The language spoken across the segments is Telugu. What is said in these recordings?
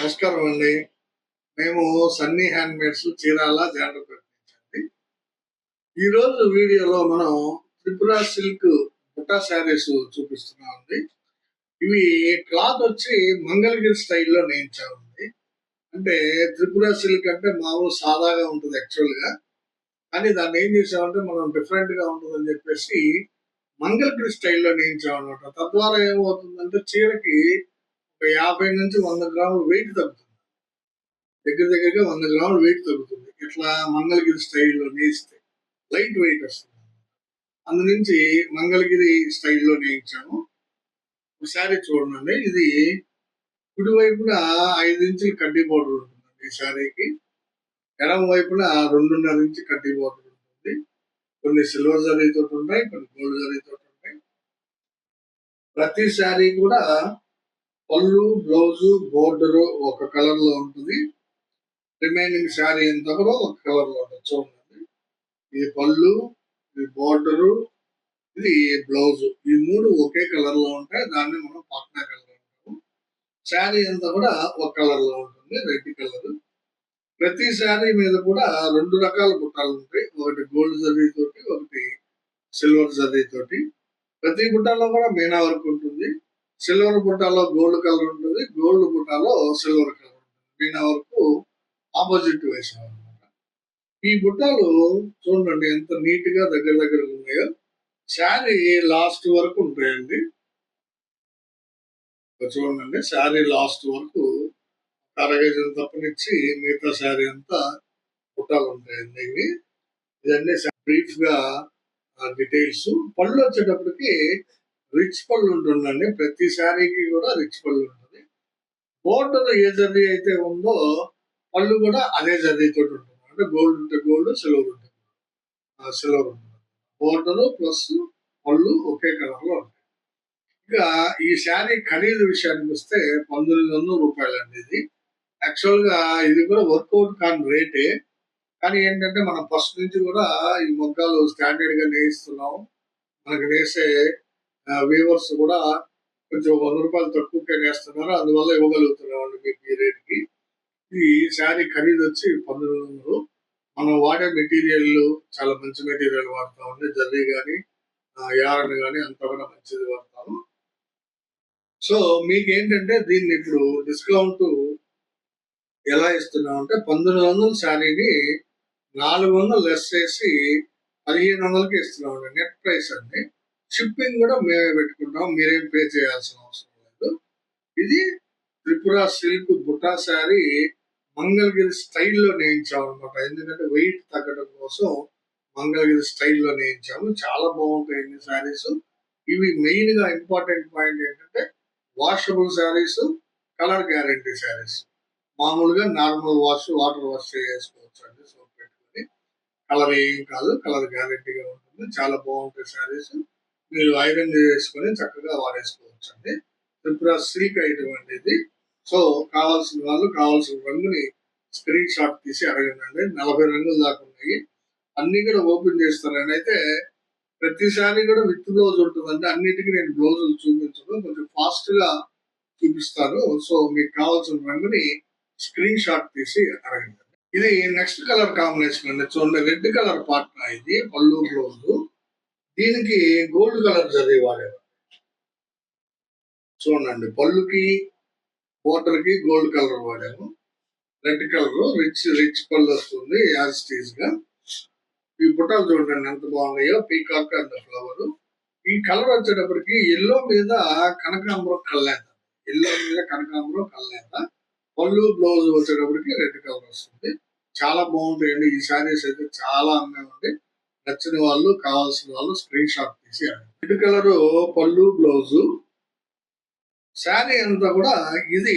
నమస్కారం అండి. మేము సన్నీ హ్యాండ్ మేడ్స్ చీరాల జాండ్ర ప్రకటించండి ఈరోజు వీడియోలో మనం త్రిపుర సిల్క్ బుట్టా శారీస్ చూపిస్తున్నామండి. ఇవి క్లాత్ వచ్చి మంగళగిరి స్టైల్లో నేయించామండి. అంటే త్రిపుర సిల్క్ అంటే మామూలు సాదాగా ఉంటుంది యాక్చువల్గా కానీ దాన్ని ఏం చేసామంటే మనం డిఫరెంట్గా ఉంటుందని చెప్పేసి మంగళగిరి స్టైల్లో నేయించామన్నమాట. తద్వారా ఏమవుతుందంటే చీరకి ఒక యాభై నుంచి వంద గ్రాములు వెయిట్ తగ్గుతుంది. దగ్గర దగ్గరగా వంద గ్రాములు వెయిట్ తగ్గుతుంది. ఇట్లా మంగళగిరి స్టైల్లో నేయిస్తే లైట్ వెయిట్ వస్తుంది. అందు నుంచి మంగళగిరి స్టైల్లో నేయించాము. ఒకసారి చూడండి ఇది కుడివైపున ఐదు ఇంచులు కడ్డీ బోర్డర్ ఉంటుందండి ఈ శారీకి. ఎడమ వైపున రెండున్నర ఇంచు కడ్డీ బోర్డర్ ఉంటుంది. కొన్ని సిల్వర్ జరీతో ఉంటాయి కొన్ని గోల్డ్ జరీతో ఉంటాయి. ప్రతి శారీ కూడా పళ్ళు బ్లౌజు బోర్డర్ ఒక కలర్లో ఉంటుంది. రిమైనింగ్ శారీ అంతా కూడా ఒక కలర్లో ఉంటుంది. చూడండి. ఇది పళ్ళు ఇది బోర్డరు ఇది బ్లౌజ్. ఈ మూడు ఒకే కలర్లో ఉంటాయి. దాన్ని మనం పాట్నా కలర్ అంటాము. శారీ అంతా కూడా ఒక కలర్లో ఉంటుంది. Red colour. ప్రతి శారీ మీద కూడా రెండు రకాల బుట్టాలు ఉంటాయి. ఒకటి గోల్డ్ జరీ తోటి ఒకటి సిల్వర్ జరీ తోటి ప్రతి బుట్టాలో కూడా మీనా వర్క్ ఉంటుంది. సిల్వర్ బుట్టాలో గోల్డ్ కలర్ ఉంటుంది గోల్డ్ బుట్టాలో సిల్వర్ కలర్ ఉంటుంది. మీనా వరకు ఆపోజిట్ వేసాం అనమాట ఈ బుట్టాలు చూడండి ఎంత నీట్గా దగ్గర దగ్గర ఉన్నాయో. శారీ లాస్ట్ వరకు ఉంటాయండి. చూడండి శారీ లాస్ట్ వరకు అరగజం తప్పనిచ్చి మిగతా శారీ అంతా బుట్టాలు ఉంటాయండి ఇవి. ఇదన్నీ బ్రీఫ్గా డీటెయిల్స్. పళ్ళు వచ్చేటప్పటికి రిచ్ పళ్ళు ఉంటుందండి. ప్రతి శారీకి కూడా రిచ్ పళ్ళు ఉంటుంది. బోర్డర్ ఏ జర్రీ అయితే ఉందో పళ్ళు కూడా అదే జర్రీ తోటి ఉంటుంది. అంటే గోల్డ్ ఉంటే గోల్డ్ సిల్వర్ ఉంటుంది సిల్వర్ ఉంటుంది. బోర్డర్ ప్లస్ పళ్ళు ఒకే కలర్లో ఉంటాయి. ఇక ఈ శారీ ఖరీదు విషయానికి వస్తే పంతొమ్మిది వందల రూపాయలు అండి ఇది. యాక్చువల్గా ఇది కూడా వర్కౌట్ కాని రేటే. కానీ ఏంటంటే మనం ఫస్ట్ నుంచి కూడా ఈ మొగ్గాలు స్టాండర్డ్గా నేయిస్తున్నాం. మనకి నేసే వ్యూవర్స్ కూడా కొంచెం వంద రూపాయలు తక్కువకే నేస్తున్నారు? అందువల్ల ఇవ్వగలుగుతున్నామండి మీకు ఈ రేట్కి. ఈ శారీ ఖరీదు వచ్చి పంతొమ్మిది వందలు. మనం వాడే మెటీరియల్ చాలా మంచి మెటీరియల్ వాడతామండి. జర్రీ కానీ యారన్ కానీ అంతా కూడా మంచిది వాడతాము. సో మీకు ఏంటంటే దీన్ని ఇప్పుడు డిస్కౌంట్ ఎలా ఇస్తున్నాం అంటే పంతొమ్మిది వందల శారీని నాలుగు వందలు లెస్ చేసి పదిహేను వందలకి ఇస్తున్నామండి. నెట్ ప్రైస్ అండి. షిప్పింగ్ కూడా మేమే పెట్టుకుంటాం. మీరేం పే చేయాల్సిన అవసరం లేదు. ఇది త్రిపుర సిల్క్ బుటా శారీ మంగళగిరి స్టైల్లో నేయించాం అనమాట ఎందుకంటే వెయిట్ తగ్గడం కోసం మంగళగిరి స్టైల్లో నేయించాము. చాలా బాగుంటాయి శారీస్. ఇవి మెయిన్గా ఇంపార్టెంట్ పాయింట్ ఏంటంటే washable saris colour guarantee saris. మామూలుగా నార్మల్ వాష్ వాటర్ వాష్ చేసుకోవచ్చు అండి సోప్ పెట్టుకొని. కలర్ ఏం కాదు కలర్ గ్యారంటీగా ఉంటుంది. చాలా బాగుంటాయి శారీస్. మీరు ఐరన్ చేసుకొని చక్కగా వాడేసుకోవచ్చు అండి త్రిపుర సిల్క్ ఐటమ్ అండి ఇది సో కావాల్సిన వాళ్ళు కావాల్సిన రంగుని స్క్రీన్ షాట్ తీసి అడగండి. నలభై రంగులు దాకా ఉన్నాయి. అన్ని కూడా ఓపెన్ చేస్తారని అయితే ప్రతిసారి కూడా విత్ బ్లౌజ్ ఉంటుందండి. అన్నిటికీ నేను బ్లౌజులు చూపించడం కొంచెం ఫాస్ట్గా చూపిస్తాను. సో మీకు కావాల్సిన రంగుని స్క్రీన్ షాట్ తీసి అడగండి. ఇది నెక్స్ట్ కలర్ కాంబినేషన్ అండి. చూడండి రెడ్ కలర్ పార్ట్న ఇది. పళ్ళు బ్లౌజ్. దీనికి గోల్డ్ కలర్ జరీ వాడాము చూడండి పళ్ళుకి బోర్డర్కి గోల్డ్ కలర్ వాడాము. రెడ్ కలర్ రిచ్ రిచ్ పళ్ళు వస్తుంది యాజ్ స్టీజ్గా. ఈ పుటాలు చూడండి ఎంత బాగున్నాయో పీకాక్ అండ్ ఫ్లవర్ ఈ కలర్ వచ్చేటప్పటికి ఎల్లో మీద కనకాంబరం కల్లేత ఎల్లో మీద కనకాంబరం కల్లేత పళ్ళు బ్లౌజ్ వచ్చేటప్పటికి రెడ్ కలర్ వస్తుంది. చాలా బాగుంటాయండి. ఈ శారీస్ అయితే చాలా అందంగా నచ్చిన వాళ్ళు కావాల్సిన వాళ్ళు స్క్రీన్ షాట్ తీసి రెడ్ కలర్ పళ్ళు బ్లౌజ్ శారీ అంతా కూడా ఇది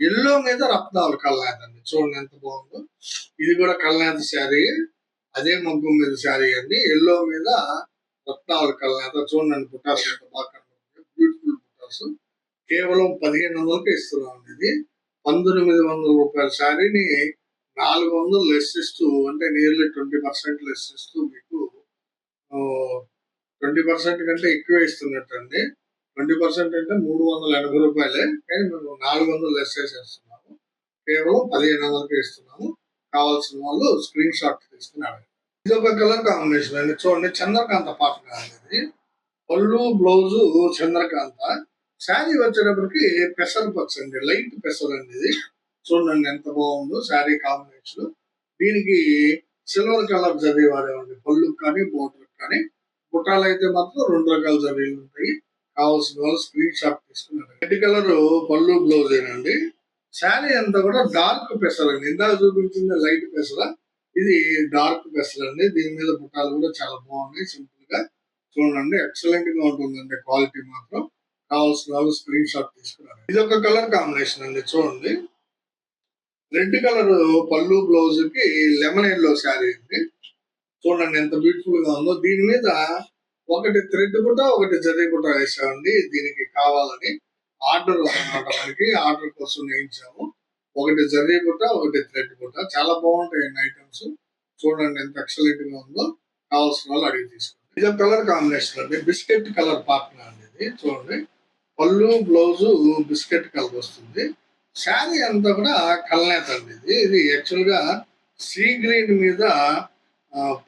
ఎల్లో మీద రత్నాలు కల్లాత అండి చూడండి ఎంత బాగుందో. ఇది కూడా కల్లాత శారీ అదే మగ్గం మీద శారీ అండి. ఎల్లో మీద రత్నాలు కల్లాత చూడండి బుటాస్ ఎంత బాగా బ్యూటిఫుల్ బుటాస్. కేవలం పదిహేను వందలకే ఇస్తున్నాం ఇది. పంతొమ్మిది వందల రూపాయల శారీని నాలుగు వందలు లెస్ ఇస్తూ అంటే నియర్లీ ట్వంటీ పర్సెంట్ లెస్ ఇస్తూ మీకు ట్వంటీ పర్సెంట్ కంటే ఎక్కువ ఇస్తున్నట్టు అండి ట్వంటీ పర్సెంట్ అంటే మూడు వందల ఎనభై రూపాయలే కానీ మేము నాలుగు వందలు లెస్ చేసేస్తున్నాము. కేవలం పదిహేను వందలకి ఇస్తున్నాము. కావాల్సిన వాళ్ళు స్క్రీన్ షాట్ తీసుకుని అడగండి. ఇది ఒక కలర్ కాంబినేషన్ అండి. చూడండి చంద్రకాంత పాట అనేది. పళ్ళు బ్లౌజు చంద్రకాంత. శారీ వచ్చేటప్పటికి పెసర్ పచ్చ అండి లైట్ పెసర్ అండి ఇది. చూడండి ఎంత బాగుందో శారీ కాంబినేషన్ దీనికి సిల్వర్ కలర్ జరీ వాడేవండి. పళ్ళు కానీ బోర్డర్ కానీ. బుట్టాలు అయితే మాత్రం రెండు రకాల జరీలు ఉంటాయి. కావాల్సిన వాళ్ళు స్క్రీన్ షాట్ తీసుకున్నారు. రెడ్ కలర్ పళ్ళు బ్లౌజ్ ఏనండి. శారీ అంతా కూడా డార్క్ పెసల్ అండి. ఇందాక చూపించింది లైట్ పెసల. ఇది డార్క్ పెసల్ అండి. దీని మీద బుట్టాలు కూడా చాలా బాగున్నాయి సింపుల్గా చూడండి ఎక్సలెంట్గా ఉంటుందండి క్వాలిటీ మాత్రం. కావాల్సిన వాళ్ళు స్క్రీన్ షాట్ తీసుకున్నారు. ఇది ఒక కలర్ కాంబినేషన్ అండి చూడండి. రెడ్ కలర్ పళ్ళు బ్లౌజ్కి లెమన్ ఎల్లో శారీ అండి చూడండి ఎంత బ్యూటిఫుల్గా ఉందో. దీని మీద ఒకటి థ్రెడ్ బుట్ట ఒకటి జరీ బుట్ట వేసామండి దీనికి కావాలని ఆర్డర్ మనకి. ఆర్డర్ కోసం వేయించాము. ఒకటి జరీ బుట్ట ఒకటి థ్రెడ్ బుట్ట చాలా బాగుంటాయండి ఐటమ్స్ చూడండి ఎంత ఎక్సలెంట్గా ఉందో. కావాల్సిన వాళ్ళు అడిగి తీసుకోండి. ఇది కలర్ కాంబినేషన్ అండి. బిస్కెట్ కలర్ పార్ట్నర్ అండి ఇది. చూడండి. పళ్ళు బ్లౌజ్ బిస్కెట్ కలర్ వస్తుంది. శారీ అంతా కూడా కల్నేత అండి ఇది. ఇది యాక్చువల్గా సీ గ్రీన్ మీద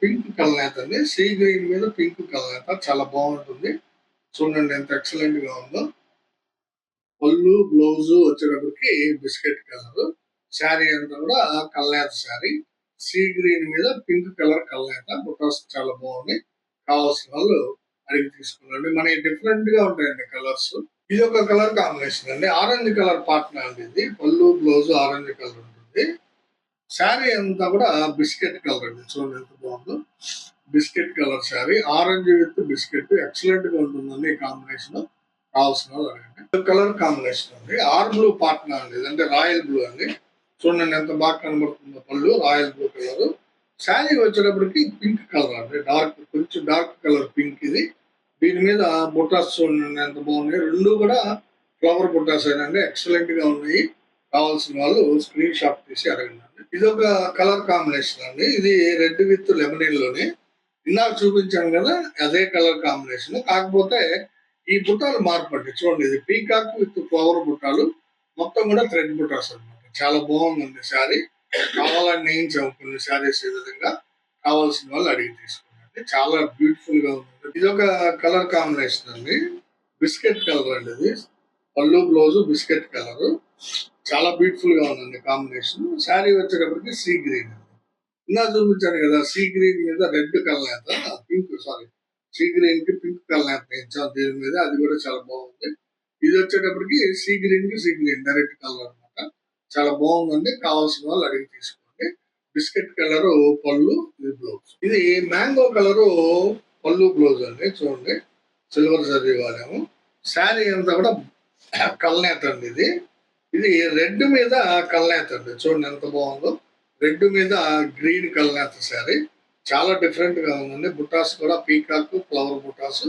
పింక్ కల్నేత అండి. సీ గ్రీన్ మీద పింక్ కల్నేత. చాలా బాగుంటుంది. చూడండి ఎంత ఎక్సలెంట్గా ఉందో. పళ్ళు బ్లౌజ్ వచ్చేటప్పటికి బిస్కెట్ కలర్. శారీ అంతా కూడా కల్నేత శారీ. సీ గ్రీన్ మీద పింక్ కలర్ కల్నేత. బుటాస్ చాలా బాగుంది. కావాల్సిన వాళ్ళు అడిగి తీసుకున్నాండి మనకి డిఫరెంట్గా ఉంటాయండి కలర్స్. ఇది ఒక కలర్ కాంబినేషన్ అండి. ఆరెంజ్ కలర్ పార్ట్నర్ అండి ఇది. పళ్ళు బ్లౌజ్ ఆరెంజ్ కలర్ ఉంటుంది. శారీ అంతా కూడా బిస్కెట్ కలర్ అండి. చూడండి ఎంత బాగుందో. Biscuit colour sari. Orange with biscuit. ఎక్సలెంట్గా ఉంటుందండి ఈ కాంబినేషన్. కావాల్సిన అడగండి. కలర్ కాంబినేషన్ అండి. ఆర్ బ్లూ పార్ట్నర్ అండి. ఇదంటే రాయల్ బ్లూ అండి. చూడండి ఎంత బాగా కనబడుతుందో పళ్ళు. Royal blue colour. శారీ వచ్చేటప్పటికి పింక్ కలర్ అండి. డార్క్ కొంచెం డార్క్ కలర్ పింక్ ఇది. దీని మీద బుట్టాస్ చూడండి ఎంత బాగున్నాయి. రెండు కూడా ఫ్లవర్ బుట్టాస్ అండి ఎక్సలెంట్గా ఉన్నాయి. కావాల్సిన వాళ్ళు స్క్రీన్ షాట్ తీసి అడగండి. ఇది ఒక కలర్ కాంబినేషన్ అండి. ఇది రెడ్ విత్ లెమన్లోనే. ఇందాక చూపించాను కదా అదే కలర్ కాంబినేషన్ కాకపోతే ఈ బుట్టాలు మార్పండి. చూడండి ఇది పీకాక్ విత్ ఫ్లవర్ బుట్టాలు మొత్తం కూడా థ్రెడ్ బుట్టాస్ అన్నమాట చాలా బాగుందండి శారీ. కావాలని నేయించాము కొన్ని శారీస్ ఈ విధంగా కావాల్సిన వాళ్ళు అడిగి తీసుకోండి. చాలా బ్యూటిఫుల్గా ఉంది. ఇది ఒక కలర్ కాంబినేషన్ అండి. బిస్కెట్ కలర్ అండి ఇది. పళ్ళు బ్లౌజ్ బిస్కెట్ కలర్ చాలా బ్యూటిఫుల్గా ఉందండి కాంబినేషన్ శారీ వచ్చేటప్పటికి సీ గ్రీన్ అండి. ఇందా చూపించాను కదా సీ గ్రీన్ మీద red colour pink sorry sea గ్రీన్కి పింక్ కలర్ వేయించాం దీని మీద? అది కూడా చాలా బాగుంది. ఇది వచ్చేటప్పటికి సీ గ్రీన్కి సీ గ్రీన్ డైరెక్ట్ కలర్ అన్నమాట చాలా బాగుందండి. కావాల్సిన వాళ్ళు అడిగి తీసుకోండి. బిస్కెట్ కలర్ పళ్ళు ఇది బ్లౌజ్. ఇది మ్యాంగో కలర్ పళ్ళు బ్లౌజ్ అండి చూడండి. సిల్వర్ జరీ వాడాము. శారీ అంతా కూడా కల్నేత అండి ఇది. ఇది రెడ్ మీద కల్నేత అండి. చూడండి ఎంత బాగుందో. రెడ్ మీద గ్రీన్ కల్నేత శారీ. చాలా డిఫరెంట్గా ఉందండి. బుటాస్ కూడా పీకాక్ ఫ్లవర్ బుటాస్.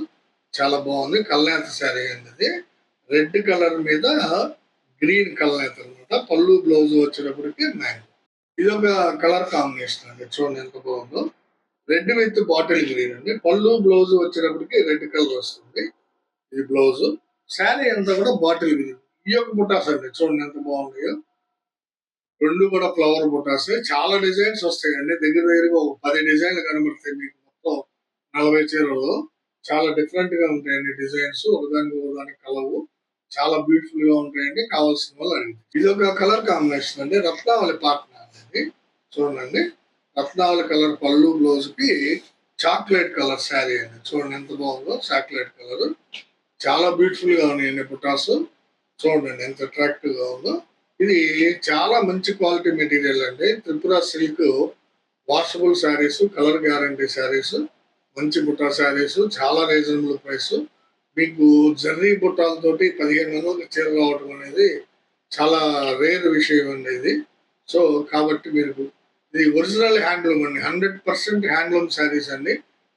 చాలా బాగుంది. కల్నేత శారీ అండి ఇది. రెడ్ కలర్ మీద గ్రీన్ కల్నేత అనమాట పళ్ళు బ్లౌజ్ వచ్చేటప్పటికి మ్యాంగో. ఇది ఒక కలర్ కాంబినేషన్ అండి. చూడండి ఎంత బాగుందో. రెడ్ విత్ బాటిల్ గ్రీన్ అండి. పళ్ళు బ్లౌజ్ వచ్చేటప్పటికి రెడ్ కలర్ వస్తుంది. ఇది బ్లౌజ్. శారీ అంతా కూడా బాటిల్ గ్రీన్. ఈ యొక్క బుటాస్ అండి. చూడండి ఎంత బాగున్నాయో. రెండు కూడా ఫ్లవర్ బుటాస్. చాలా డిజైన్స్ వస్తాయండి. దగ్గర దగ్గరగా ఒక పది డిజైన్లు కనబడతాయి మీకు. మొత్తం నలభై చీరలు. చాలా డిఫరెంట్గా ఉంటాయండి డిజైన్స్. ఒకదానికి ఒకదానికి కలవు. చాలా బ్యూటిఫుల్గా ఉంటాయండి. కావాల్సిన వాళ్ళు అడిగింది ఇది ఒక కలర్ కాంబినేషన్ అండి. రత్నావళి పార్క్ అండి చూడండి. రత్నాల కలర్ పళ్ళు బ్లౌజ్కి చాక్లెట్ కలర్ శారీ అండి. చూడండి ఎంత బాగుందో చాక్లెట్ కలర్. చాలా బ్యూటిఫుల్గా ఉన్నాయండి బుటాస్ చూడండి ఎంత అట్రాక్టివ్గా ఉందో. ఇది చాలా మంచి క్వాలిటీ మెటీరియల్ అండి. Tripura silk washable saris colour guarantee saris మంచి బుట్టా శారీస్ చాలా రీజనబుల్ ప్రైస్. మీకు జర్రీ బుట్టాలతోటి పదిహేను వందలు చీర రావడం అనేది చాలా రేర్ విషయం అండి ఇది. సో కాబట్టి మీరు ఇది ఒరిజినల్ హ్యాండ్లూమ్ అండి. హండ్రెడ్ పర్సెంట్ హ్యాండ్లూమ్ శారీస్ అండి.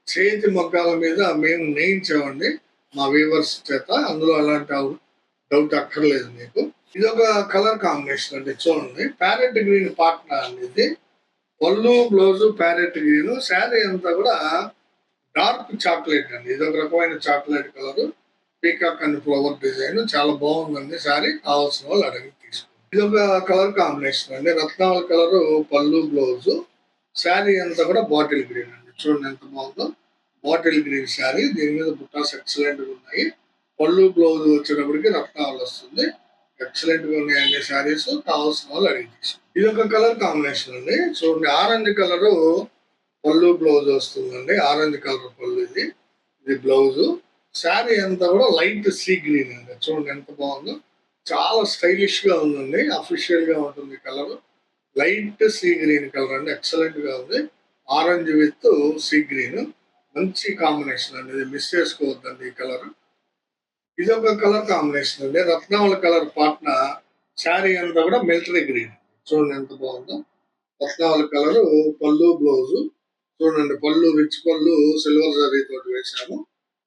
చేతి మగ్గాల మీద మేము నేయించామండి మా వీవర్స్ చేత. అందులో అలాంటి డౌట్ అక్కర్లేదు మీకు. ఇది ఒక కలర్ కాంబినేషన్ అండి చూడండి. ప్యారెట్ గ్రీన్ పార్ట్నర్ అండి ఇది. పళ్ళు బ్లౌజు ప్యారెట్ గ్రీన్. శారీ అంతా కూడా డార్క్ చాక్లెట్ అండి. ఇది ఒక రకమైన chocolate colour. Peacock and flower design. చాలా బాగుందండి శారీ. కావాల్సిన వాళ్ళు అడిగి ఇది ఒక కలర్ కాంబినేషన్ అండి. రత్నాల కలర్ పళ్ళు బ్లౌజ్ శారీ అంతా కూడా బాటిల్ గ్రీన్ అండి. చూడండి ఎంత బాగుందో. Bottle green sari. దీని మీద బుట్టాస్ ఎక్సలెంట్గా ఉన్నాయి. పళ్ళు బ్లౌజ్ వచ్చేటప్పటికి రత్నాలు వస్తుంది. ఎక్సలెంట్ ఉన్నాయండి శారీస్. కావాల్సిన వాళ్ళు అడిగి తీసుకోండి. ఇది ఒక కలర్ కాంబినేషన్ అండి. చూడండి ఆరెంజ్ కలర్ పళ్ళు బ్లౌజ్ వస్తుందండి. ఆరెంజ్ కలర్ పళ్ళు ఇది. ఇది బ్లౌజ్. శారీ అంతా కూడా లైట్ సీ గ్రీన్ అండి. చూడండి ఎంత బాగుందో. చాలా స్టైలిష్గా ఉందండి. అఫీషియల్గా ఉంటుంది colour light sea green colour అండి. ఎక్సలెంట్గా ఉంది. ఆరెంజ్ విత్ సీ గ్రీన్ మంచి కాంబినేషన్ అండి. ఇది మిస్ చేసుకోవద్దండి ఈ కలర్ ఇది ఒక కలర్ కాంబినేషన్ అండి. రత్నావళి కలర్ పాట్న శారీ అంతా కూడా మిలిటరీ గ్రీన్ చూడండి ఎంత బాగుందో. రత్నావళి కలర్ పళ్ళు బ్లౌజ్ చూడండి పళ్ళు రిచ్ పళ్ళు సిల్వర్ జరీ తోటి వేసాము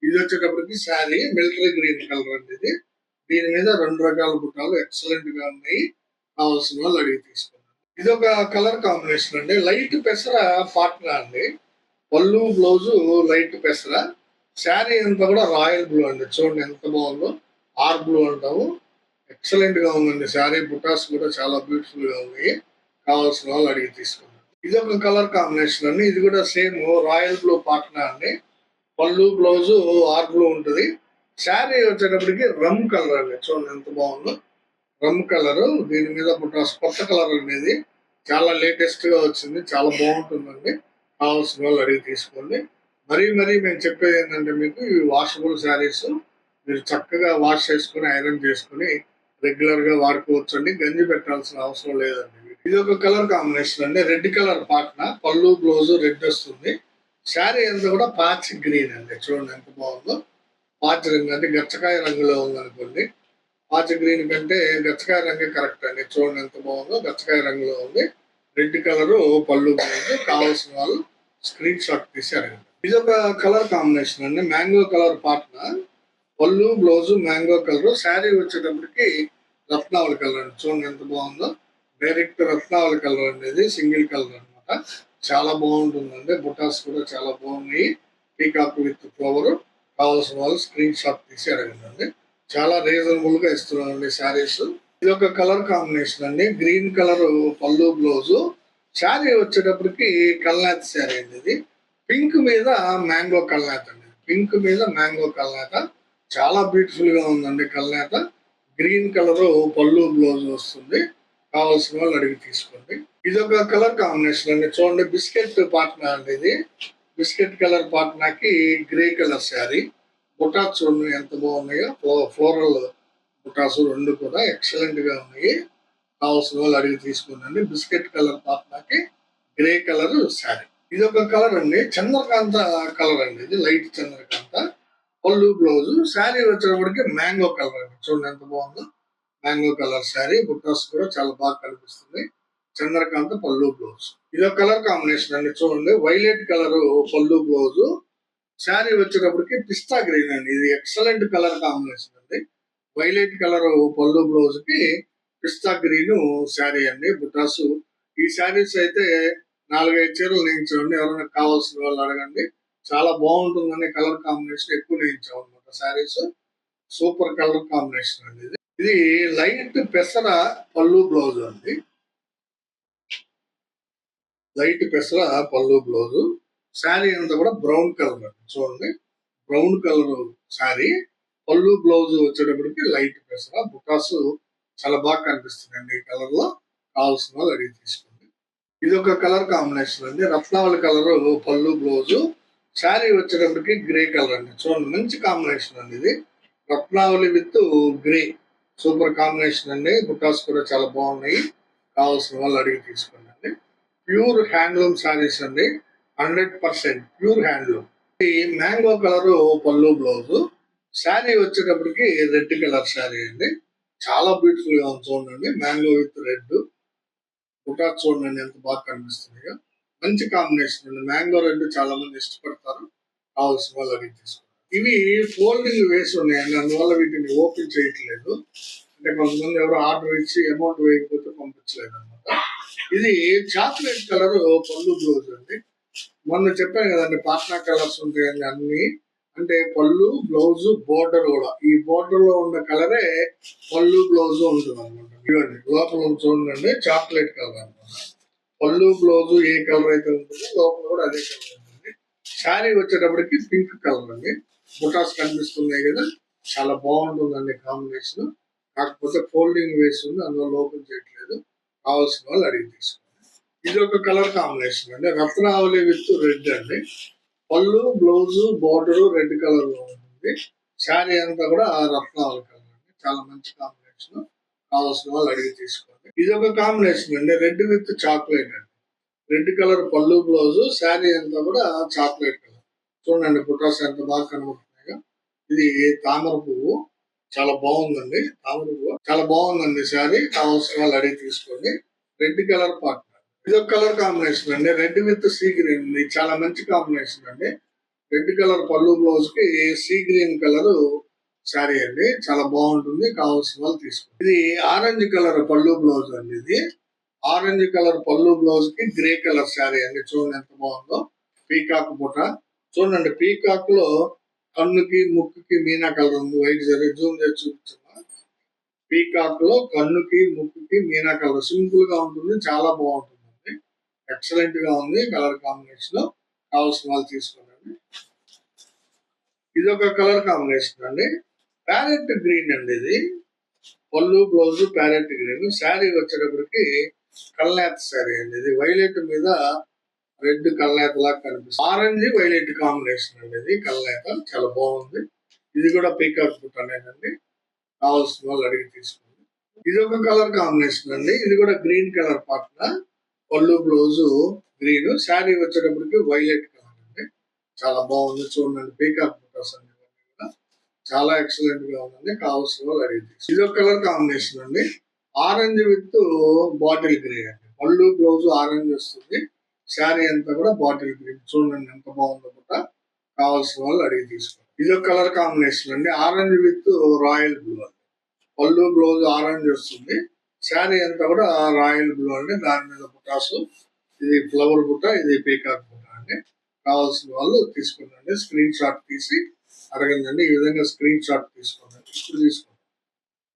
ఇది వచ్చేటప్పటికి శారీ మిలిటరీ గ్రీన్ కలర్ అండి ఇది. దీని మీద రెండు రకాల బుట్టాలు ఎక్సలెంట్గా ఉన్నాయి. కావాల్సిన వాళ్ళు అడిగి తీసుకున్నారు ఇది ఒక కలర్ కాంబినేషన్ అండి. లైట్ పెసర పాట్నా అండి. పళ్ళు బ్లౌజ్ లైట్ పెసర. శారీ అంతా కూడా రాయల్ బ్లూ అండి. చూడండి ఎంత బాగుందో. ఆర్ బ్లూ అంటాము. ఎక్సలెంట్గా ఉందండి శారీ. బుటాస్ కూడా చాలా బ్యూటిఫుల్గా ఉన్నాయి. కావాల్సిన వాళ్ళు అడిగి తీసుకున్నారు ఇది ఒక కలర్ కాంబినేషన్ అండి. ఇది కూడా సేమ్ రాయల్ బ్లూ పాట్నా అండి. పళ్ళు బ్లౌజ్ ఆర్ బ్లూ ఉంటుంది. శారీ వచ్చేటప్పటికి రమ్ కలర్ అండి. చూడండి ఎంత బాగుందో. రమ్ కలర్ దీని మీద బుటాస్ కొత్త కలర్ అనేది చాలా లేటెస్ట్గా వచ్చింది. చాలా బాగుంటుందండి. కావాల్సిన వాళ్ళు అడిగి తీసుకోండి. మరీ మరీ మేము చెప్పేది ఏంటంటే మీకు ఇవి వాషబుల్ శారీస్ మీరు చక్కగా వాష్ చేసుకుని ఐరన్ చేసుకుని రెగ్యులర్గా వాడుకోవచ్చండి. గంజి పెట్టాల్సిన అవసరం లేదండి ఇది ఒక కలర్ కాంబినేషన్ అండి. రెడ్ కలర్ పాట్న పళ్ళు బ్లౌజ్ రెడ్ వస్తుంది. శారీ అంతా కూడా పాచ్ గ్రీన్ అండి. చూడండి ఎంత బాగుందో. పాచి రంగు అంటే గచ్చకాయ రంగులో ఉందనుకోండి పాచ గ్రీన్ కంటే గచ్చకాయ రంగే కరెక్ట్ అండి. చూడండి ఎంత బాగుందో గచ్చకాయ రంగులో ఉంది. రెడ్ కలర్ పళ్ళు బాగుంది. కావాల్సిన వాళ్ళు స్క్రీన్ షాట్ తీసి ఇది ఒక కలర్ కాంబినేషన్ అండి. మ్యాంగో కలర్ పార్ట్నర్ పళ్ళు బ్లౌజ్ మ్యాంగో కలర్ శారీ వచ్చేటప్పటికి రత్నావళి కలర్ అండి. చూడండి ఎంత బాగుందో. డైరెక్ట్ రత్నావళి కలర్ అనేది సింగిల్ కలర్ అన్నమాట. చాలా బాగుంటుందండి. బుటాస్ కూడా చాలా బాగున్నాయి. పీకాక్ విత్ ఫ్లవర్ కావాల్సిన వాళ్ళు స్క్రీన్ షాట్ తీసి అడగండి. చాలా రీజనబుల్గా ఇస్తున్నానండి శారీస్. ఇది ఒక కలర్ కాంబినేషన్ అండి. గ్రీన్ కలర్ పళ్ళు బ్లౌజ్ శారీ వచ్చేటప్పటికి కల్నాథ్ శారీ అండి ఇది. పింక్ మీద మ్యాంగో కల్నాథ్ అండి. పింక్ మీద మ్యాంగో కల్నాథ చాలా బ్యూటిఫుల్గా ఉందండి కల్నాథ గ్రీన్ కలర్ పళ్ళు బ్లౌజ్ వస్తుంది. కావాల్సిన వాళ్ళు అడిగి తీసుకోండి. ఇది ఒక కలర్ కాంబినేషన్ అండి. చూడండి బిస్కెట్ పార్ట్నర్ అండి ఇది. బిస్కెట్ కలర్ పాట్నాకి గ్రే కలర్ శారీ. బుటాస్ రెండు ఎంత బాగున్నాయో ఫ్లో- ఫ్లోరల్ బుటాస్ రెండు కూడా ఎక్సలెంట్గా ఉన్నాయి. కావాల్సిన వాళ్ళు అడిగి తీసుకోండి బిస్కెట్ కలర్ పాట్నాకి గ్రే కలర్ శారీ. ఇది ఒక కలర్ అండి. చంద్రకాంత కలర్ అండి ఇది. లైట్ చంద్రకాంత. పళ్ళు బ్లౌజ్. శారీ వచ్చేటప్పటికి మ్యాంగో కలర్ అండి. చూడండి ఎంత బాగుందో. Mango colour sari. బుట్టాస్ కూడా చాలా బాగా కనిపిస్తుంది. చంద్రకాంత పళ్ళు బ్లౌజ్ ఇది కలర్ కాంబినేషన్ అండి చూడండి. వైలెట్ కలర్ పళ్ళు బ్లౌజ్ శారీ వచ్చేటప్పటికి పిస్తా గ్రీన్ అండి. ఇది ఎక్సలెంట్ కలర్ కాంబినేషన్ అండి. వైలెట్ కలర్ పళ్ళు బ్లౌజ్కి పిస్తా గ్రీన్ శారీ అండి. బుటాసు ఈ శారీస్ అయితే నాలుగైదు చీరలు నేయించండి ఎవరైనా కావాల్సిన వాళ్ళు అడగండి. చాలా బాగుంటుందని కలర్ కాంబినేషన్ ఎక్కువ నేయించాం అనమాట శారీస్ సూపర్ కలర్ కాంబినేషన్ అండి ఇది. ఇది లైట్ పెసర పళ్ళు బ్లౌజ్ అండి. లైట్ పెసర పళ్ళు బ్లౌజ్ శారీ అంతా కూడా బ్రౌన్ కలర్. అండి చూడండి బ్రౌన్ కలర్ శారీ. పళ్ళు బ్లౌజ్ వచ్చేటప్పటికి లైట్ పెసర. బుటాస్ చాలా బాగా కనిపిస్తుందండి ఈ కలర్లో. కావాల్సిన వాళ్ళు అడిగి తీసుకోండి. ఇది ఒక కలర్ కాంబినేషన్ అండి. రత్నావళి కలర్ పళ్ళు బ్లౌజ్. శారీ వచ్చేటప్పటికి గ్రే కలర్ అండి. చూడండి మంచి కాంబినేషన్ అండి ఇది. రత్నావళి విత్ గ్రే. సూపర్ కాంబినేషన్ అండి. బుటాస్ కూడా చాలా బాగున్నాయి. కావాల్సిన వాళ్ళు అడిగి తీసుకోండి. ప్యూర్ హ్యాండ్లూమ్ శారీస్ అండి. Hundred percent pure handloom. ఈ మ్యాంగో కలర్ పళ్ళు బ్లౌజ్. శారీ వచ్చేటప్పటికి రెడ్ కలర్ శారీ అండి. చాలా బ్యూటిఫుల్గా ఉంది చూడండి. Mango with red. బుటా చూడండి ఎంత బాగా కనిపిస్తున్నాయో మంచి కాంబినేషన్ అండి. మ్యాంగో రెడ్ చాలా మంది ఇష్టపడతారు. కావాల్సిన వాళ్ళు అడిగి తీసుకుంటారు ఇవి ఫోల్డింగ్ వేసి ఉన్నాయండి. అందువల్ల వీటిని ఓపెన్ చేయట్లేదు. అంటే కొంతమంది ఎవరు ఆర్డర్ ఇచ్చి అమౌంట్ వేయకపోతే పంపించలేదు ఇది చాక్లెట్ కలర్ పళ్ళు బ్లౌజ్ అండి. మొన్న చెప్పాను కదండి పాట్నా కలర్స్ ఉంటాయండి అన్ని. అంటే పళ్ళు బ్లౌజ్ బోర్డర్ కూడా. ఈ బోర్డర్లో ఉన్న కలరే పళ్ళు బ్లౌజ్ ఉంటుంది అనమాట ఇవ్వండి లోపల చూడండి చాక్లెట్ కలర్ అనమాట పళ్ళు బ్లౌజ్ ఏ కలర్ అయితే ఉంటుందో లోపల కూడా అదే కలర్ ఉంటుంది శారీ వచ్చేటప్పటికి పింక్ కలర్ అండి. బుటాస్ కనిపిస్తున్నాయి కదా చాలా బాగుంటుందండి కాంబినేషన్ కాకపోతే ఫోల్డింగ్ వేసి ఉంది అందువల్ల ఓపెన్ చేయట్లేదు. కావాల్సిన వాళ్ళు అడిగి తీసుకోండి. ఇది ఒక కలర్ కాంబినేషన్ అండి. రత్నావళి విత్ రెడ్ అండి. పళ్ళు బ్లౌజ్ బోర్డర్ రెడ్ కలర్లో ఉంటుంది. శారీ అంతా కూడా రత్నావళి కలర్ అండి. చాలా మంచి కాంబినేషన్. కావాల్సిన వాళ్ళు అడిగి తీసుకోండి. ఇది ఒక కాంబినేషన్ అండి. రెడ్ విత్ చాక్లెట్ అండి. రెడ్ కలర్ పళ్ళు బ్లౌజ్ శారీ అంతా కూడా చాక్లెట్ కలర్. చూడండి పుట్టాస్ ఎంత బాగా కనబడుతున్నాయో. ఇది తామర పువ్వు చాలా బాగుందండి. తామరపువ్వు చాలా బాగుందండి శారీ. కావాల్సిన వాళ్ళు అడిగి తీసుకోండి. రెడ్ కలర్ పార్ట్నర్ ఇది ఒక కలర్ కాంబినేషన్ అండి. Red with sea green. ఇది చాలా మంచి కాంబినేషన్ అండి. రెడ్ కలర్ పళ్ళు బ్లౌజ్కి సీ గ్రీన్ కలర్ శారీ అండి. చాలా బాగుంటుంది. కావాల్సిన వాళ్ళు తీసుకోండి. ఇది ఆరెంజ్ కలర్ పళ్ళు బ్లౌజ్ అండి ఇది. ఆరెంజ్ కలర్ పళ్ళు బ్లౌజ్కి గ్రే కలర్ శారీ అండి. చూడండి ఎంత బాగుందో. పీకాక్ పూట చూడండి పీకాక్లో కన్నుకి ముక్కుకి మీనా కలర్ ఉంది వైట్ జరీ జూమ్ చేసి చూపించమ్మా. పీకాక్లో కన్నుకి ముక్కుకి మీనా కలర్ సింపుల్గా ఉంటుంది. చాలా బాగుంటుంది ఎక్సలెంట్గా ఉంది. కలర్ కాంబినేషన్ కావాల్సిన వాళ్ళు తీసుకోండి. ఇది ఒక కలర్ కాంబినేషన్ అండి. ప్యారెట్ గ్రీన్ అండి ఇది. పళ్ళు బ్లౌజ్ ప్యారెట్ గ్రీన్ శారీ వచ్చేటప్పటికి కల్నాథ్ శారీ అండి. ఇది వైలెట్ మీద రెడ్ కల్నేత లాగా కనిపిస్తుంది. ఆరెంజ్ వైలెట్ కాంబినేషన్ అండి ఇది కల్నేత చాలా బాగుంది. ఇది కూడా పీకాక్ బుట్ అనేదండి. కావాల్సిన వాళ్ళు అడిగి తీసుకోండి. ఇది ఒక కలర్ కాంబినేషన్ అండి. ఇది కూడా గ్రీన్ కలర్ పాటన పళ్ళు బ్లౌజ్ గ్రీన్. శారీ వచ్చేటప్పటికి వైలెట్ కలర్ అండి. చాలా బాగుంది. చూడండి పీకాక్ బుటాస్ అండి కూడా చాలా ఎక్సలెంట్గా ఉందండి. కావాల్సిన వాళ్ళు అడిగి తీసుకోండి. ఇది ఒక కలర్ కాంబినేషన్ అండి. ఆరెంజ్ విత్ బాటిల్ గ్రీన్ అండి. పళ్ళు బ్లౌజ్ ఆరెంజ్ వస్తుంది. శారీ అంతా కూడా బాటిల్ గ్రీన్. చూడండి ఎంత బాగుందో కూడా కావాల్సిన వాళ్ళు అడిగి తీసుకోండి. ఇది ఒక కలర్ కాంబినేషన్ అండి. ఆరెంజ్ విత్ రాయల్ బ్లూ అండి. పళ్ళు బ్లౌజ్ ఆరెంజ్ వస్తుంది. శారీ అంతా కూడా రాయల్ బ్లూ అండి. దాని మీద బుటాసు ఇది ఫ్లవర్ బుట్ట ఇది పీకాక్ బుట్ట అండి. కావాల్సిన వాళ్ళు తీసుకోండి స్క్రీన్ షాట్ తీసి అడగండి. ఈ విధంగా స్క్రీన్ షాట్ తీసుకోండి. ఇప్పుడు తీసుకోండి.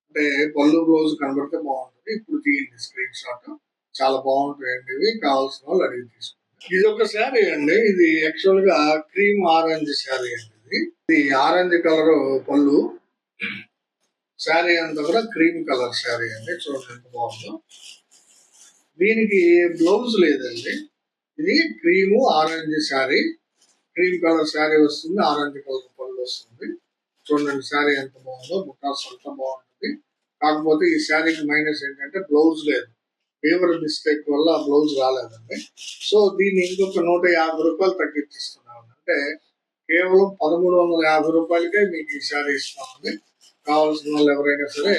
అంటే పళ్ళు బ్లౌజ్ కనబడితే బాగుంటుంది. ఇప్పుడు తీయండి స్క్రీన్ షాట్ చాలా బాగుంటాయండి. ఇవి కావాల్సిన వాళ్ళు అడిగి తీసుకుంటారు. ఇది ఒక శారీ అండి. ఇది యాక్చువల్గా క్రీమ్ ఆరెంజ్ శారీ అండి ఇది. ఇది ఆరెంజ్ కలర్ పళ్ళు. శారీ అంతా కూడా క్రీమ్ కలర్ శారీ అండి. చూడండి ఎంత బాగుందో. దీనికి బ్లౌజ్ లేదండి. ఇది cream orange sari. Cream colour sari వస్తుంది ఆరెంజ్ కలర్ పళ్ళు వస్తుంది. చూడండి శారీ ఎంత బాగుందో. బుట్టాస్ అంతా బాగుంటుంది. కాకపోతే ఈ శారీకి మైనస్ ఏంటంటే బ్లౌజ్ లేదు. ఫేవర్ మిస్టేక్ వల్ల బ్లౌజ్ రాలేదండి. సో దీన్ని ఇంకొక నూట యాభై రూపాయలు తగ్గించిస్తున్నాం అంటే కేవలం పదమూడు వందల యాభై రూపాయలకే మీకు ఈ శారీ ఇస్తామండి కావాల్సిన వాళ్ళు ఎవరైనా సరే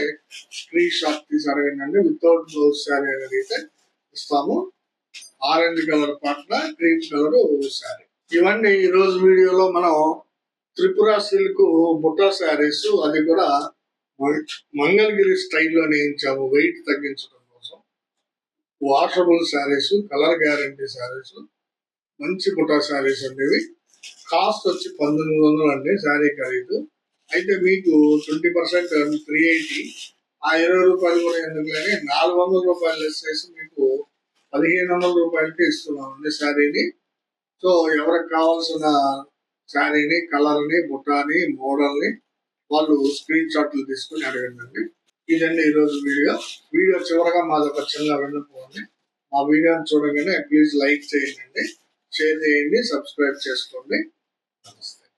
స్క్రీన్ షాట్ తీసి అడగండి వితౌట్ బ్లౌజ్ శారీ అనేది అయితే ఇస్తాము. ఆరెంజ్ కలర్ పట్ల క్రీమ్ కలర్ శారీ. ఇవన్నీ ఈ రోజు వీడియోలో మనం త్రిపుర సిల్క్ బుట్టా శారీస్ అది కూడా మంగళగిరి స్టైల్లో నేయించాము. వెయిట్ తగ్గించడం washable saris colour guarantee saris మంచి కుటా శారీస్ అనేవి కాస్ట్ వచ్చి పంతొమ్మిది వందలు అండి శారీ ఖరీదు. అయితే మీకు ట్వంటీ పర్సెంట్ త్రీ ఎయిటీ ఆ ఇరవై రూపాయలు కూడా ఎందుకు లేని నాలుగు వందల రూపాయలు లెస్ చేసి మీకు పదిహేను వందల రూపాయలకి ఇస్తున్నామండి శారీని సో ఎవరికి కావాల్సిన శారీని కలర్ని బుట్టాని మోడల్ని వాళ్ళు స్క్రీన్ షాట్లు తీసుకుని అడగండి ఇదండి ఈరోజు వీడియో. వీడియో చివరగా మాది ఒక చిన్న విన్నపండి మా వీడియోని చూడగానే ప్లీజ్ లైక్ చేయండి. షేర్ చేయండి సబ్స్క్రైబ్ చేసుకోండి. నమస్తే.